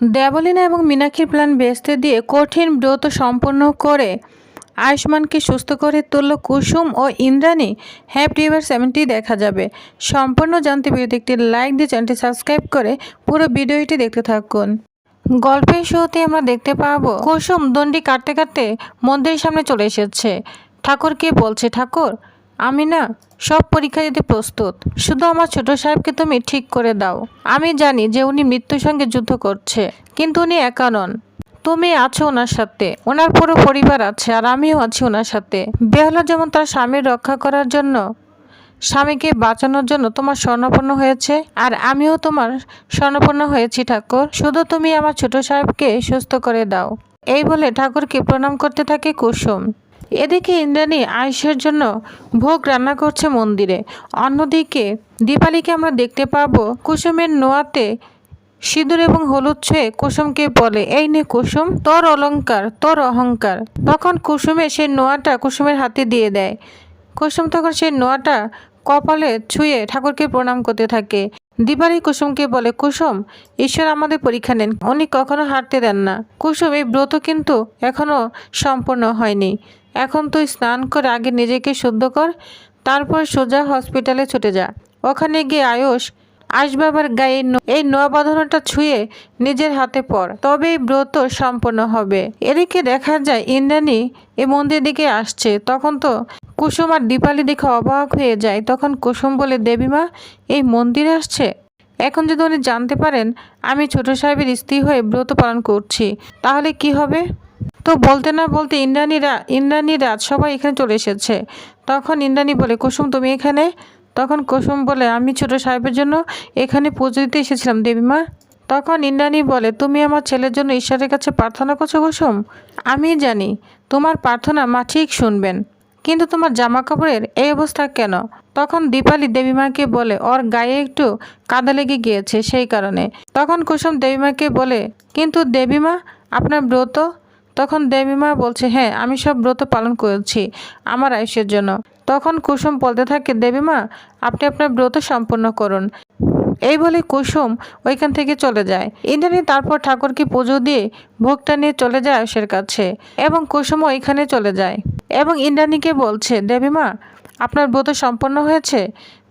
দেবলীনা এবং মীনাক্ষীর প্ল্যান বেচতে দিয়ে কঠিন ব্রত সম্পন্ন করে আয়ুষ্মানকে সুস্থ করে তুলল কুসুম ও ইন্দ্রাণী। হ্যাপি এভার সেভেন্টি দেখা যাবে। সম্পূর্ণ জানতে ভিডিওতে একটি লাইক দিয়ে চ্যানেলটি সাবস্ক্রাইব করে পুরো ভিডিওটি দেখতে থাকুন। গল্পের শুরুতে আমরা দেখতে পাবো, কুসুম দণ্ডি কাটতে কাটতে মন্দিরের সামনে চলে এসেছে। ঠাকুরকে বলছে, ঠাকুর আমি না, সব পরীক্ষা দিতে প্রস্তুত। শুধু আমার ছোট সাহেবকে তুমি ঠিক করে দাও। আমি জানি যে উনি মৃত্যুর সঙ্গে যুদ্ধ করছে, কিন্তু উনি একা নন। তুমি আছো ওনার সাথে, ওনার পুরো পরিবার আছে আর আমিও আছি ওনার সাথে। বেহলা যেমন তার স্বামীর রক্ষা করার জন্য, স্বামীকে বাঁচানোর জন্য তোমার স্বর্ণপন্ন হয়েছে, আর আমিও তোমার স্বর্ণপন্ন হয়েছি, ঠাকুর। শুধু তুমি আমার ছোট সাহেবকে সুস্থ করে দাও। এই বলে ঠাকুরকে প্রণাম করতে থাকে কুসুম। এদিকে ইন্দ্রাণী আয়ুষের জন্য ভোগ রান্না করছে মন্দিরে। অন্যদিকে দীপালিকে আমরা দেখতে পাবো কুসুমের নোয়াতে সিঁদুর এবং হলুদ ছুঁয়ে কুসুমকে বলে, এই নে কুসুম, তোর অলংকার, তোর অহংকার। তখন কুসুমে সেই নোয়াটা কুসুমের হাতে দিয়ে দেয়। কুসুম তখন সেই নোয়াটা কপালে ছুঁয়ে ঠাকুরকে প্রণাম করতে থাকে। দিবারই কুসুমকে বলে, কুসুম, ঈশ্বর আমাদের পরীক্ষা নেন। উনি কখনো হারতে দেন না। কুসুম এই ব্রত কিন্তু এখনও সম্পূর্ণ হয়নি। এখন তুই স্নান করে আগে নিজেকে শুদ্ধ কর, তারপর সোজা হসপিটালে ছুটে যা। ওখানে গিয়ে আয়ুষ আসবাবার গায়ে এই নোয়া বাঁধানোটা ছুঁয়ে নিজের হাতে পর, তবেই ব্রত সম্পন্ন হবে। এদিকে দেখা যায় ইন্দ্রাণী এই মন্দির দিকে আসছে। তখন তো কুসুম আর দীপালি দেখে অবাক হয়ে যায়। তখন কুসুম বলে দেবীমা এই মন্দিরে আসছে? এখন যদি উনি জানতে পারেন, আমি ছোট সাহেবের স্ত্রী হয়ে ব্রত পালন করছি, তাহলে কি হবে? তো বলতে না বলতে ইন্দ্রাণীরা ইন্দ্রাণী রাজ সবাই এখানে চলে এসেছে। তখন ইন্দ্রাণী বলে, কুসুম, তুমি এখানে? তখন কুসুম বলে, আমি ছোট সাহেবের জন্য এখানে পুজো দিতে এসেছিলাম, দেবীমা। তখন ইন্দ্রাণী বলে, তুমি আমার ছেলের জন্য ঈশ্বরের কাছে প্রার্থনা করছ কুসুম? আমি জানি। তোমার প্রার্থনা মা ঠিক শুনবেন। কিন্তু তোমার জামা কাপড়ের এই অবস্থা কেন? তখন দীপালি দেবীমাকে বলে, ওর গায়ে একটু কাদা লেগে গিয়েছে সেই কারণে। তখন কুসুম দেবীমাকে বলে, কিন্তু দেবীমা, আপনার ব্রত তখন দেবীমা বলছে হ্যাঁ আমি সব ব্রত পালন করেছি আমার আয়ুষের জন্য। তখন কুসুম বলতে থাকে, দেবীমা, আপনি আপনার ব্রত সম্পূর্ণ করুন। এই বলে কুসুম ওইখান থেকে চলে যায়। ইন্দ্রাণী তারপর ঠাকুরকে পুজো দিয়ে ভোগটা নিয়ে চলে যায় আয়ুষের কাছে এবং কুসুম ওইখানে চলে যায় এবং ইন্দ্রাণীকে বলছে, দেবীমা, আপনার ব্রত সম্পন্ন হয়েছে?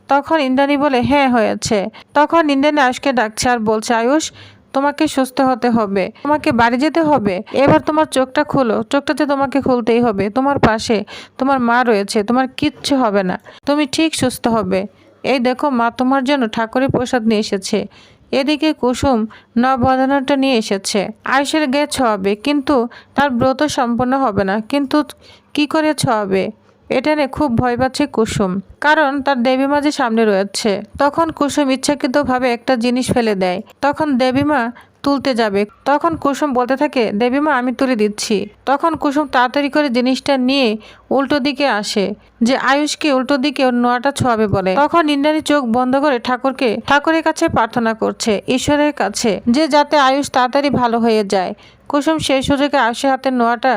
তখন ইন্দ্রাণী বলে হ্যাঁ হয়েছে। তখন ইন্দ্রাণী আয়ুষকে ডাকছে আর বলছে, আয়ুষ তোমাকে সুস্থ হতে হবে, তোমাকে বাড়ি যেতে হবে। এবার তোমার চোখটা খুলো, চোখটা তো তোমাকে খুলতেই হবে। তোমার পাশে তোমার মা রয়েছে, তোমার কিচ্ছু হবে না। তুমি ঠিক সুস্থ হবে। এই দেখো মা তোমার জন্য ঠাকুরের প্রসাদ নিয়ে এসেছে। এদিকে কুসুম নববধনাটা নিয়ে এসেছে। আয়ুষের গে ছোঁয়াবে, কিন্তু তার ব্রত সম্পন্ন হবে না। কিন্তু কি করে ছোঁয়াবে? এটা নিয়ে খুব ভয় পাচ্ছে কুসুম। কারণ তার দেবীমা যে সামনে রয়েছে, তখন কুসুম ইচ্ছাকৃতভাবে একটা জিনিস ফেলে দেয়। তখন দেবীমা তুলতে যাবে। তখন কুসুম বলতে থাকে দেবীমা আমি তুলে দিচ্ছি। তখন কুসুম তাড়াতাড়ি করে জিনিসটা নিয়ে উল্টো দিকে আসে, যে আয়ুষকে উল্টো দিকে নোয়াটা ছোঁয়াবে বলে। তখন ইন্দ্রাণী চোখ বন্ধ করে ঠাকুরকে, ঠাকুরের কাছে প্রার্থনা করছে, ঈশ্বরের কাছে, যে যাতে আয়ুষ তাড়াতাড়ি ভালো হয়ে যায়। কুসুম সেই সুযোগে আয়ুষের হাতে নোয়াটা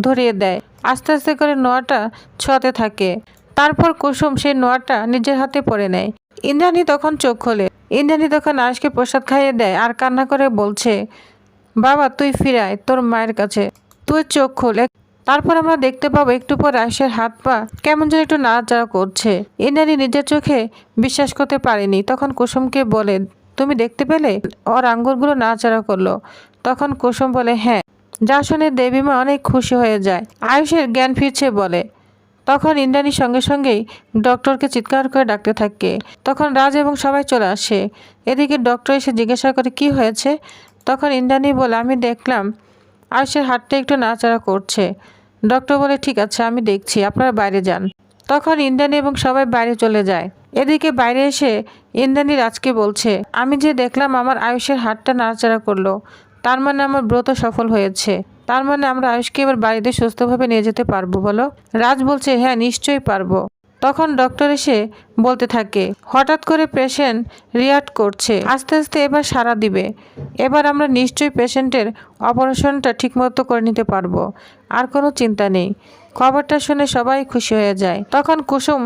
ধরিয়ে দেয়, আস্তে আস্তে করে নোয়াটা ছোঁয়াতে থাকে। তারপর কুসুম সেই নোয়াটা নিজের হাতে পরে নেয়। ইন্দ্রাণী তখন চোখ খোলে ইন্দ্রাণী তখন আয়ুষকে প্রসাদ খাইয়ে দেয় আর কান্না করে বলছে, বাবা, তুই ফিরায় তোর মায়ের কাছে। তুই চোখ খোলে। তারপর আমরা দেখতে পাবো একটু পর আয়ুষের হাত পা কেমন যেন একটু নাড়াচাড়া করছে। ইন্দ্রাণী নিজের চোখে বিশ্বাস করতে পারেনি। তখন কুসুমকে বলে, তুমি দেখতে পেলে? ওর আঙ্গুরগুলো নাড়াচাড়া করল। তখন কুসুম বলে হ্যাঁ। যা শুনে দেবীমা অনেক খুশি হয়ে যায়। আয়ুষের জ্ঞান ফিরছে বলে। তখন ইন্দ্রাণী সঙ্গে সঙ্গেই ডক্টরকে চিৎকার করে ডাকতে থাকে। তখন রাজ এবং সবাই চলে আসে। এদিকে ডক্টর এসে জিজ্ঞাসা করে, কি হয়েছে? তখন ইন্দ্রাণী বলে, আমি দেখলাম আয়ুষের হাতটা একটু নাড়াচাড়া করছে। ডক্টর বলে, ঠিক আছে, আমি দেখছি, আপনারা বাইরে যান। তখন ইন্দ্রাণী এবং সবাই বাইরে চলে যায়। এদিকে বাইরে এসে ইন্দ্রাণী রাজকে বলছে, আমি যে দেখলাম আমার আয়ুষের হাতটা নাড়াচাড়া করল, তার মানে আমার ব্রত সফল হয়েছে। তার মানে আমরা আয়ুষকে এবার বাড়িতে সুস্থভাবে নিয়ে যেতে পারব, বলো? রাজ বলছে হ্যাঁ নিশ্চয়ই পারব। তখন ডক্টর এসে বলতে থাকে, হঠাৎ করে পেশেন্ট রিয়াক্ট করছে, আস্তে আস্তে এবার সারা দিবে। এবার আমরা নিশ্চয়ই পেশেন্টের অপারেশনটা ঠিকমতো করে নিতে পারব, আর কোনো চিন্তা নেই। খবরটা শুনে সবাই খুশি হয়ে যায়। তখন কুসুম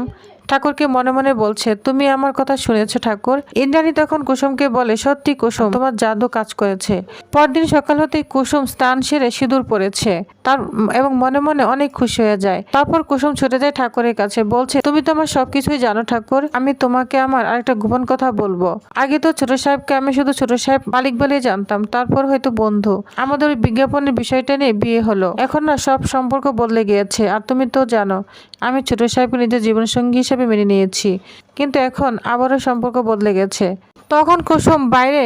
ঠাকুরকে মনে মনে বলছে, তুমি আমার কথা শুনেছ ঠাকুর। ইন্দ্রাণী তখন কুসুমকে বলে, সত্যি কুসুম, তোমার জাদু কাজ করেছে। পরদিন সকাল হতেই কুসুম স্নান সেরে সিঁদুর পড়েছে তার এবং মনে মনে অনেক খুশি হয়ে যায়। তারপর কুসুম ছুটে যায় ঠাকুরের কাছে, বলছে, তুমি তো আমার সবকিছুই জানো ঠাকুর। আমি তোমাকে আমার আরেকটা গোপন কথা বলব। আগে তো ছোট সাহেবকে আমি শুধু ছোট সাহেব মালিক বলেই জানতাম। তারপর হয়তো বন্ধু। আমাদের ওই বিজ্ঞাপনের বিষয়টা নিয়ে বিয়ে হলো। এখন না সব সম্পর্ক বদলে গিয়েছে। আর তুমি তো জানো, আমি ছোট সাহেবকে নিজের জীবনসঙ্গী হিসেবে মেনে নিয়েছি। কিন্তু এখন আবারও সম্পর্ক বদলে গেছে। তখন কুসুম, বাইরে,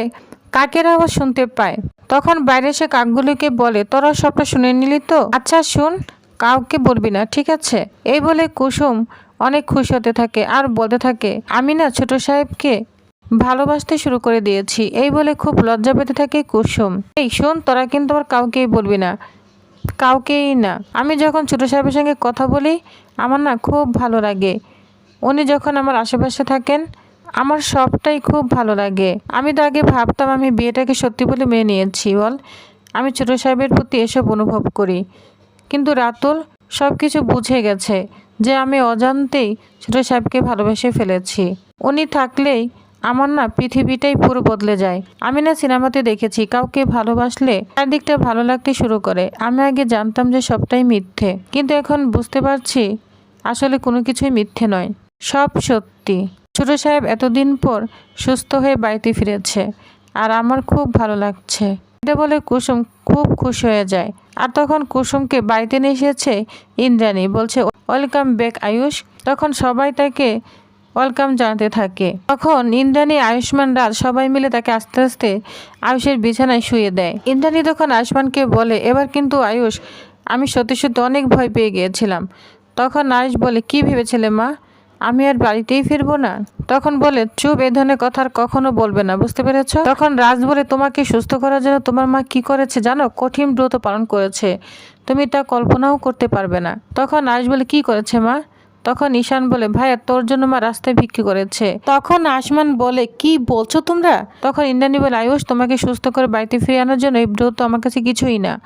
কাকের আওয়াজ শুনতে পায়? তখন বাইরে সে কাকগুলিকে বলে, তোরা সবটা শুনে নিলি তো? আচ্ছা শুন, কাউকে বলবি না, ঠিক আছে? এই বলে কুসুম অনেক খুশি হতে থাকে আর বলতে থাকে, আমি না ছোট সাহেবকে ভালোবাসতে শুরু করে দিয়েছি। এই বলে খুব লজ্জা পেতে থাকে কুসুম। এই, শোন, তোরা কিন্তু আবার কাউকেই বলবি না, কাউকেই না। আমি যখন ছোট সাহেবের সঙ্গে কথা বলি, আমার না খুব ভালো লাগে। উনি যখন আমার আশেপাশে থাকেন, আমার সবটাই খুব ভালো লাগে। আমি তো আগে ভাবতাম আমি বিয়েটাকে সত্যি বলে মেনে নিয়েছি, বল। আমি ছোট সাহেবের প্রতি এসব অনুভব করি। কিন্তু রাতুল সব কিছু বুঝে গেছে যে আমি অজান্তেই ছোট সাহেবকে ভালোবেসে ফেলেছি। উনি থাকলেই আমার না পৃথিবীটাই পুরো বদলে যায়। আমি না সিনেমাতে দেখেছি, কাউকে ভালোবাসলে চারদিকটা ভালো লাগতে শুরু করে। আমি আগে জানতাম যে সবটাই মিথ্যে। কিন্তু এখন বুঝতে পারছি আসলে কোনো কিছুই মিথ্যে নয়। সব সত্যি। ছোট সাহেব এতদিন পর সুস্থ হয়ে বাড়িতে ফিরেছে আর আমার খুব ভালো লাগছে। এটা বলে কুসুম খুব খুশি হয়ে যায়। আর তখন কুসুমকে বাড়িতে নিয়ে এসেছে ইন্দ্রাণী। বলছে, ওয়েলকাম ব্যাক আয়ুষ। তখন সবাই তাকে ওয়েলকাম জানাতে থাকে। তখন ইন্দ্রাণী, আয়ুষ্মান, রাজ সবাই মিলে তাকে আস্তে আস্তে আয়ুষের বিছানায় শুয়ে দেয়। ইন্দ্রাণী তখন আয়ুষ্মানকে বলে, এবার কিন্তু আয়ুষ, আমি সত্যি সত্যি অনেক ভয় পেয়ে গিয়েছিলাম। তখন আয়ুষ বলে, কি ভেবেছিলে মা? আমি আর বাড়িতেই ফিরবো না। তখন বলে, চুপ, এ ধরনের কথা আর কখনো বলবে না, বুঝতে পেরেছ? তখন রাজ বলে, তোমাকে সুস্থ করার জন্য তোমার মা কি করেছে জানো? কঠিন ব্রত পালন করেছে। তুমি তা কল্পনাও করতে পারবে না। তখন আয়ুষ বলে, কি করেছে মা? তখন ঈশান বলে, ভাইয়া, তোর জন্য মা রাস্তায় ভিক্ষি করেছে। তখন আসমান বলে, কি বলছো তোমরা? তখন ইন্দ্রাণী বলে, আয়ুষ, তোমাকে সুস্থ করে বাড়িতে ফিরে আনার জন্য এই ব্রত আমার কাছে কিছুই না।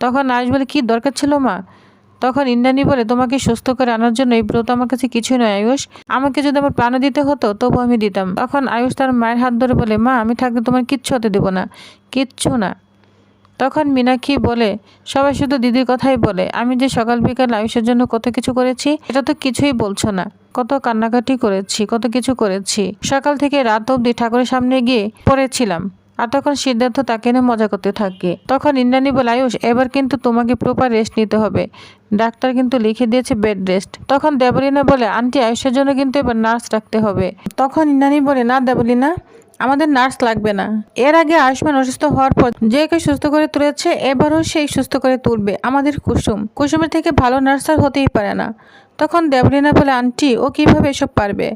তখন আয়ুষ বলে, কি দরকার ছিল মা? তখন ইন্দ্রাণী বলে, তোমাকে সুস্থ করে আনার জন্য এই ব্রত আমার কাছে কিছুই নয়, আয়ুষ। আমাকে যদি আমার প্রাণ দিতে হতো তবু আমি দিতাম। তখন আয়ুষ তার মায়ের হাত ধরে বলে, মা, আমি থাকলে তোমার কিচ্ছু হতে দেবো না, কিচ্ছু না। তখন মীনাক্ষী বলে, সবাই শুধু দিদির কথাই বলে, আমি যে সকাল বিকাল আয়ুষের জন্য কত কিছু করেছি, এটা তো কিছুই বলছো না। কত কান্নাকাটি করেছি, কত কিছু করেছি। সকাল থেকে রাত অবধি ঠাকুরের সামনে গিয়ে পড়েছিলাম। আর তখন সিদ্ধার্থ তাকে নিয়ে মজা করতে থাকে। তখন ইন্দ্রাণী বলে, আয়ুষ, এবার কিন্তু তোমাকে প্রপার রেস্ট নিতে হবে। ডাক্তার কিন্তু লিখে দিয়েছে বেড রেস্ট তখন দেবলিনা বলে, আন্টি, আয়ুষের জন্য কিন্তু এবার নার্স রাখতে হবে। তখন ইন্দ্রাণী বলে, না দেবলিনা, আমাদের নার্স লাগবে না। এর আগে আয়ুষ্মান অসুস্থ হওয়ার পর যে কে সুস্থ করে তুলেছে, এবারও সেই সুস্থ করে তুলবে আমাদের কুসুম। কুসুমের থেকে ভালো নার্স আর হতেই পারে না। তখন দেবলিনা বলে, আন্টি, ও কীভাবে এসব পারবে?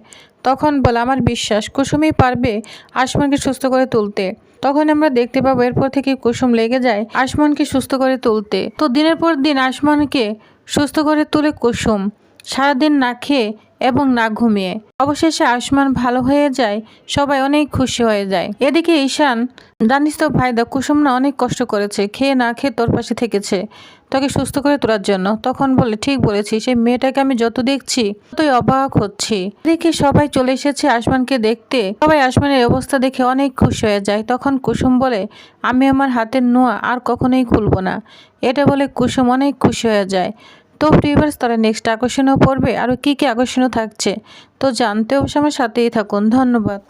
তখন বলে, আমার বিশ্বাস, কুসুমই পারবে আয়ুষ্মানকে সুস্থ করে তুলতে। তখন আমরা দেখতে পাবো, এরপর থেকে কুসুম লেগে যায় আয়ুষ্মানকে সুস্থ করে তুলতে। তো দিনের পর দিন আয়ুষ্মানকে সুস্থ করে তুলে কুসুম, সারাদিন না খেয়ে এবং না ঘুমিয়ে। অবশেষে আয়ুষ্মান ভালো হয়ে যায়, সবাই অনেক খুশি হয়ে যায়। এদিকে ঈশান জানিস তো ভাইদা কুসুম না অনেক কষ্ট করেছে, খেয়ে না খেয়ে তোর পাশে থেকেছে। তোকে সুস্থ করে তোলার জন্য। তখন বলে, ঠিক বলেছি সেই মেয়েটাকে আমি যত দেখছি, ততই অবাক হচ্ছি। দেখে সবাই চলে এসেছে আসমানকে দেখতে। সবাই আসমানের অবস্থা দেখে অনেক খুশি হয়ে যায়। তখন কুসুম বলে, আমি আমার হাতের নোয়া আর কখনোই খুলবো না। এটা বলে কুসুম অনেক খুশি হয়ে যায়। তো ভিউয়ার্স তারা নেক্সট আকর্ষণও পড়বে। আরও কী কী আকর্ষণও থাকছে, তো জানতে অবশ্যই আমার সাথেই থাকুন। ধন্যবাদ।